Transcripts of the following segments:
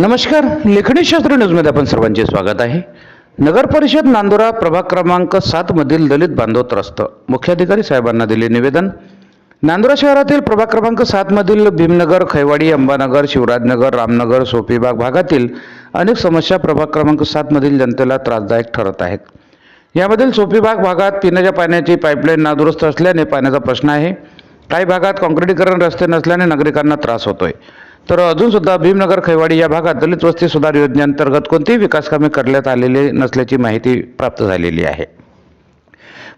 नमस्कार लेखणीशास्त्र न्यूजमध्ये आपण सर्वांचे स्वागत आहे. नगर परिषद नांदुरा प्रभाग क्रमांक सातमधील दलित बांधव त्रस्त मुख्याधिकारी साहेबांना दिले निवेदन. नांदुरा शहरातील प्रभाग क्रमांक सातमधील भीमनगर खैवाडी अंबानगर शिवराजनगर रामनगर सोपीबाग भागातील अनेक समस्या प्रभाग क्रमांक सातमधील जनतेला त्रासदायक ठरत आहेत. यामधील सोपीबाग भागात पिण्याच्या पाण्याची पाईपलाईन नादुरुस्त असल्याने पाण्याचा प्रश्न आहे. काही भागात काँक्रिटीकरण रस्ते नसल्याने नागरिकांना त्रास होतोय. तर अजूनसुद्धा भीमनगर खैवाडी या भागात दलित वस्ती सुधार योजनेअंतर्गत कोणतीही विकासकामे करण्यात आलेली नसल्याची माहिती प्राप्त झालेली आहे.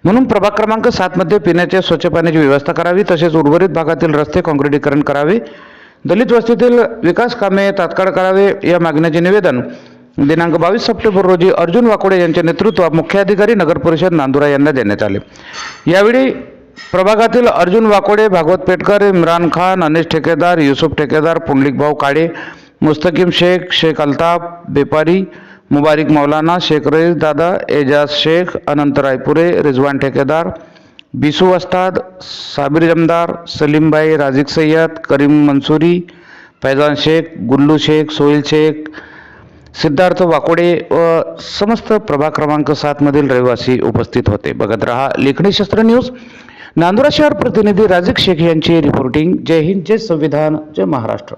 म्हणून प्रभाग क्रमांक सातमध्ये पिण्याच्या स्वच्छ पाण्याची व्यवस्था करावी तसेच उर्वरित भागातील रस्ते काँक्रिटीकरण करावे दलित वस्तीतील विकास कामे तात्काळ करावे या मागण्याचे निवेदन दिनांक बावीस सप्टेंबर रोजी अर्जुन वाकोडे यांच्या नेतृत्वात मुख्याधिकारी नगर परिषद नांदुरा यांना देण्यात आले. यावेळी प्रभागातील अर्जुन वाकोडे भागवत पेटकर इम्रान खान अनिश ठेकेदार युसुफ ठेकेदार पुंडलिकभाऊ काळे मुस्तकीम शेख शेख अल्ताफ बेपारी मुबारिक मौलाना शेख रईस दादा एजाज शेख अनंत रायपुरे रिजवान ठेकेदार बिसू वस्ताद साबिर जमदार सलीमभाई राजिक सय्यद करीम मंसुरी फैजान शेख गुल्लू शेख सोहेल शेख सिद्धार्थ वाकोडे व समस्त प्रभाग क्रमांक सातमधील रहिवासी उपस्थित होते. बघत रहा लेखणी शस्त्र न्यूज. नांदुरा शहर प्रतिनिधी राजक शेख यांची रिपोर्टिंग जय हिंद जय संविधान जय महाराष्ट्र.